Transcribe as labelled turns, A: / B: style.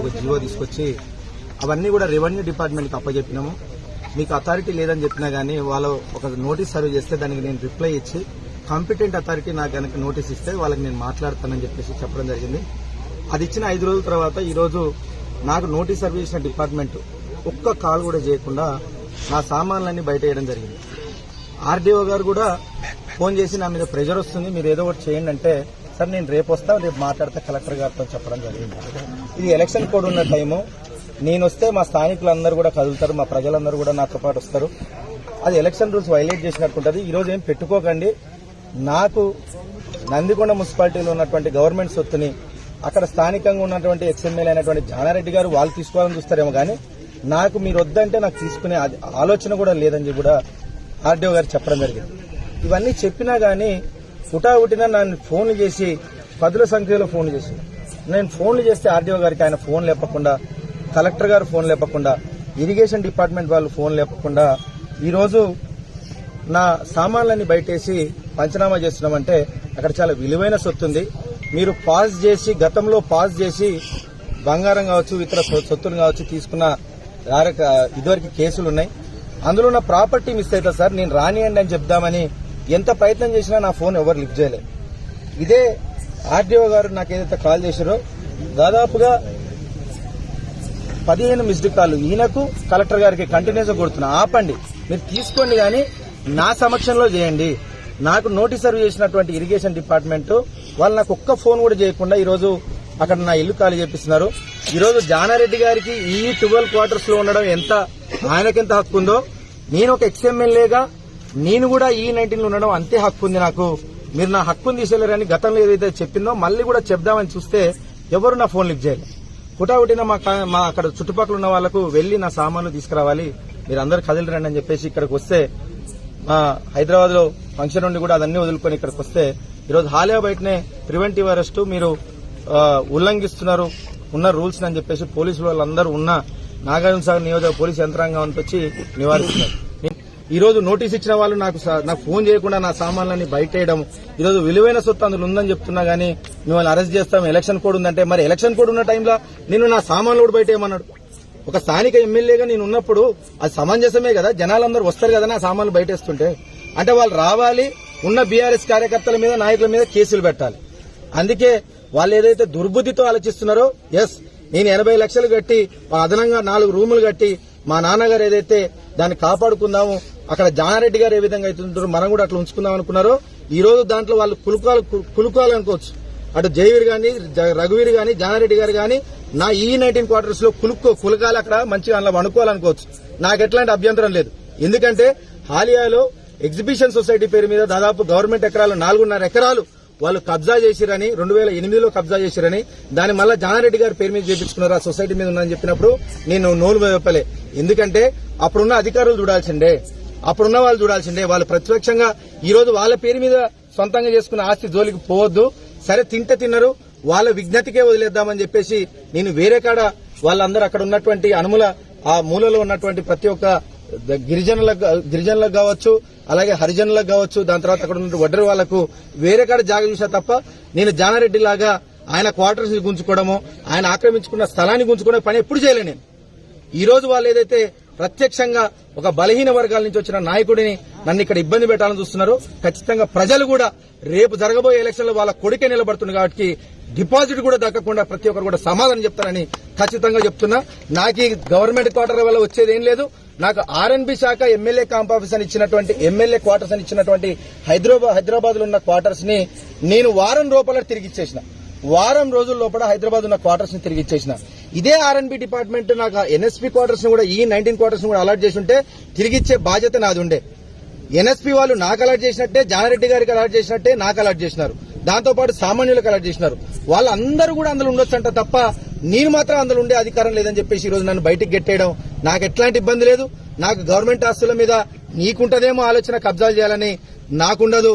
A: ఒక జీవో తీసుకొచ్చి అవన్నీ కూడా రెవెన్యూ డిపార్ట్మెంట్కి అప్పచెప్పినాము మీకు అథారిటీ లేదని చెప్పినా గానీ వాళ్ళు ఒక నోటీస్ సర్వ్ చేస్తే దానికి నేను రిప్లై ఇచ్చి కాంపిటెంట్ అథారిటీ నాకు కనుక నోటీస్ ఇస్తే వాళ్ళకి నేను మాట్లాడతానని చెప్పేసి చెప్పడం జరిగింది. అది ఇచ్చిన ఐదు రోజుల తర్వాత ఈరోజు నాకు నోటీస్ సర్వ్ చేసిన డిపార్ట్మెంట్ ఒక్క కాల్ కూడా చేయకుండా నా సామాన్లన్నీ బయట వేయడం జరిగింది. ఆర్డీఓ గారు కూడా ఫోన్ చేసి నా మీద ప్రెజర్ వస్తుంది మీరు ఏదో ఒకటి చేయండి అంటే సార్ నేను రేపు వస్తా రేపు మాట్లాడితే కలెక్టర్ గారితో చెప్పడం జరిగింది. ఇది ఎలక్షన్ కోడ్ ఉన్న టైము. నేను వస్తే మా స్థానికులందరూ కూడా కదులుతారు మా ప్రజలందరూ కూడా నాతో పాటు వస్తారు. అది ఎలక్షన్ రూల్స్ వైలేట్ చేసినట్టు ఉంటుంది ఈరోజు ఏం పెట్టుకోకండి. నాకు నందికొండ మున్సిపాలిటీలో ఉన్నటువంటి గవర్నమెంట్ సొత్తుని అక్కడ స్థానికంగా ఉన్నటువంటి ఎక్స్ఎమ్మెల్యే అయినటువంటి జానారెడ్డి గారు వాళ్ళు తీసుకోవాలని చూస్తారేమో కానీ నాకు మీరు వద్దంటే నాకు తీసుకునే అది- ఆలోచన కూడా లేదని కూడా ఆర్డీఓ గారు చెప్పడం జరిగింది. ఇవన్నీ చెప్పినా కానీ హుటాహుటిన నన్ను ఫోన్లు చేసి పదుల సంఖ్యలో ఫోన్లు చేసి. నేను ఫోన్లు చేస్తే ఆర్డీఓ గారికి ఆయన ఫోన్ లేపకుండా కలెక్టర్ గారు ఫోన్ లేపకుండా ఇరిగేషన్ డిపార్ట్మెంట్ వాళ్ళు ఫోన్ లేపకుండా ఈరోజు నా సామాన్లన్నీ బయటేసి పంచనామా చేస్తున్నామంటే అక్కడ చాలా విలువైన సొత్తు ఉంది మీరు పాస్ చేసి గతంలో పాస్ చేసి బంగారం కావచ్చు ఇతర సొత్తులు కావచ్చు తీసుకున్న ఇదివరకు కేసులు ఉన్నాయి అందులో నా ప్రాపర్టీ మిస్ అవుతుంది సార్ నేను రానియండి అని చెప్దామని ఎంత ప్రయత్నం చేసినా నా ఫోన్ ఎవరు లిఫ్ట్ చేయలేదు. ఇదే ఆర్డీఓ గారు నాకు ఏదైతే కాల్ చేశారో దాదాపుగా పదిహేను మిస్డ్ కాల్ ఈయనకు కలెక్టర్ గారికి కంటిన్యూస్ కొడుతున్నా. ఆపండి. మీరు తీసుకోండి కానీ నా సమక్షంలో చేయండి. నాకు నోటీస్ సర్వ్ చేసినటువంటి ఇరిగేషన్ డిపార్ట్మెంట్ వాళ్ళు నాకు ఒక్క ఫోన్ కూడా చేయకుండా ఈరోజు అక్కడ నా ఇల్లు ఖాళీ చేపిస్తున్నారు. ఈరోజు జానారెడ్డి గారికి ఈ ట్వెల్వ్ క్వార్టర్స్లో ఉండడం ఎంత ఆయనకెంత హక్కు ఉందో నేను ఒక ఎక్స్ఎమ్మెల్యేగా నేను కూడా ఈ నైన్టీన్లో ఉండడం అంతే హక్కు ఉంది నాకు. మీరు నా హక్కును తీసేయలేరని గతంలో ఏదైతే చెప్పిందో మళ్ళీ కూడా చెప్దామని చూస్తే ఎవరు నా ఫోన్ లిఫ్ట్ చేయలేదు హుటాహుటిన మా మా అక్కడ చుట్టుపక్కల ఉన్న వాళ్ళకు వెళ్ళి నా సామాన్లు తీసుకురావాలి. మీరు అందరు కదిలి రండి అని చెప్పేసి ఇక్కడికి వస్తే మా హైదరాబాద్లో ఫంక్షన్ నుండి కూడా అదన్నీ వదులుకొని ఇక్కడికి వస్తే ఈరోజు హాలియా బయటనే ప్రివెంటివ్ అరెస్ట్ మీరు ఉల్లంఘిస్తున్నారు. ఉన్న రూల్స్ అని చెప్పేసి పోలీసులు వాళ్ళందరూ ఉన్న నాగార్జున సాగర్ నియోజక పోలీస్ యంత్రాంగం అంతా వచ్చి నివారిస్తున్నారు. ఈ రోజు నోటీస్ ఇచ్చిన వాళ్ళు నాకు నాకు ఫోన్ చేయకుండా నా సామాన్లన్నీ బయటేయడం ఈరోజు విలువైన సొత్తు అందులో ఉందని చెప్తున్నా గానీ మిమ్మల్ని అరెస్ట్ చేస్తాం ఎలక్షన్ కోడ్ ఉందంటే మరి ఎలక్షన్ కోడ్ ఉన్న టైంలో నేను నా సామాన్లు కూడా బయటేయమన్నాడు ఒక స్థానిక ఎమ్మెల్యేగా నేను ఉన్నప్పుడు అది సమంజసమే కదా జనాలందరూ వస్తారు కదా నా సామాన్లు బయటేస్తుంటే అంటే వాళ్ళు రావాలి ఉన్న బీఆర్ఎస్ కార్యకర్తల మీద నాయకుల మీద కేసులు పెట్టాలి. అందుకే వాళ్ళు ఏదైతే దుర్బుద్ధితో ఆలోచిస్తున్నారో ఎస్ నేను ఎనభై లక్షలు కట్టి అదనంగా నాలుగు రూములు కట్టి మా నాన్నగారు ఏదైతే దాన్ని కాపాడుకుందాము అక్కడ జానారెడ్డి గారు ఏ విధంగా అవుతుంటారు మనం కూడా అట్లా ఉంచుకుందాం అనుకున్నారో ఈ రోజు దాంట్లో వాళ్ళు కులుకాలు కులుకోవాలనుకోవచ్చు అటు జయవీర్ గాని జ- రఘువీర్ గాని జానారెడ్డి గారు గాని నా ఈ నైన్టీన్ క్వార్టర్స్లో కులుక్కో కులకాలు అక్కడ మంచిగా అందులో అనుకోవాలనుకోవచ్చు నాకు ఎట్లాంటి అభ్యంతరం లేదు. ఎందుకంటే హాలియాలో ఎగ్జిబిషన్ సొసైటీ పేరు మీద దాదాపు గవర్నమెంట్ ఎకరాలు నాలుగున్నర ఎకరాలు వాళ్ళు కబ్జా చేసిరని రెండు వేల ఎనిమిదిలో కబ్జా చేసిరని దాని మళ్ళా జానారెడ్డి గారి పేరు మీద చేపించుకున్నారు ఆ సొసైటీ మీద ఉందని చెప్పినప్పుడు నేను నోలు చెప్పలే ఎందుకంటే అప్పుడున్న అధికారులు చూడాల్సిందే. అప్పుడున్న వాళ్ళు చూడాల్సిందే. వాళ్ళు ప్రత్యక్షంగా ఈ రోజు వాళ్ళ పేరు మీద సొంతంగా చేసుకున్న ఆస్తి జోలికి పోవద్దు. సరే తింటే తిన్నారు వాళ్ళ విజ్ఞతకే వదిలేద్దామని చెప్పేసి నేను వేరే కాడ వాళ్ళందరూ అక్కడ ఉన్నటువంటి అనుముల ఆ మూలలో ఉన్నటువంటి ప్రతి ఒక్క గిరిజనులకు గిరిజనులకు కావచ్చు అలాగే హరిజనులకు కావచ్చు దాని తర్వాత అక్కడ ఉన్న వడ్డరి వాళ్ళకు వేరే కాడ జాగ చూసా తప్ప నేను జానారెడ్డి లాగా ఆయన క్వార్టర్స్ గుంజుకోవడము ఆయన ఆక్రమించుకున్న స్థలాన్ని గుంజుకునే పని ఎప్పుడు చేయలే నేను. ఈ రోజు వాళ్ళు ఏదైతే ప్రత్యక్షంగా ఒక బలహీన వర్గాల నుంచి వచ్చిన నాయకుడిని నన్ను ఇక్కడ ఇబ్బంది పెట్టాలని చూస్తున్నారు. ఖచ్చితంగా ప్రజలు కూడా రేపు జరగబోయే ఎలక్షన్లో వాళ్ళ కొడుకే నిలబడుతుంది కాబట్టి డిపాజిట్ కూడా దక్కకుండా ప్రతి ఒక్కరు కూడా సమాధానం చెప్తారని ఖచ్చితంగా చెప్తున్నా. నాకు ఈ గవర్నమెంట్ క్వార్టర్ వల్ల వచ్చేది ఏం లేదు. నాకు ఆర్ఎన్బి శాఖ ఎమ్మెల్యే క్యాంప్ ఆఫీస్ అని ఇచ్చినటువంటి ఎమ్మెల్యే క్వార్టర్స్ అని ఇచ్చినటువంటి హైదరాబాద్ హైదరాబాద్లో ఉన్న క్వార్టర్స్ని నేను వారం రూపాయలు తిరిగి ఇచ్చేసిన. వారం రోజుల లోపల హైదరాబాద్ ఉన్న క్వార్టర్స్ని తిరిగి ఇచ్చేసిన. ఇదే ఆర్ఎన్బి డిపార్ట్మెంట్ నాకు ఎన్ఎస్పీ క్వార్టర్స్ కూడా ఈ నైన్టీన్ క్వార్టర్స్ కూడా అలాట్ చేసి ఉంటే తిరిగి ఇచ్చే బాధ్యత నాది ఉండే. ఎన్ఎస్పీ వాళ్ళు నాకు అలాట్ చేసినట్టే జానారెడ్డి గారికి అలాట్ చేసినట్టే నాకు అలాట్ చేసినారు. దాంతో పాటు సామాన్యులకు అలాట్ చేసినారు. వాళ్ళందరూ కూడా అందులో ఉండొచ్చంట తప్ప నేను మాత్రం అందులో ఉండే అధికారం లేదని చెప్పేసి ఈ రోజు నన్ను బయటికి గెట్టేయడం నాకు ఎట్లాంటి ఇబ్బంది లేదు. నాకు గవర్నమెంట్ ఆస్తుల మీద నీకుంటదేమో ఆలోచన కబ్జాలు చేయాలని నాకుండదు.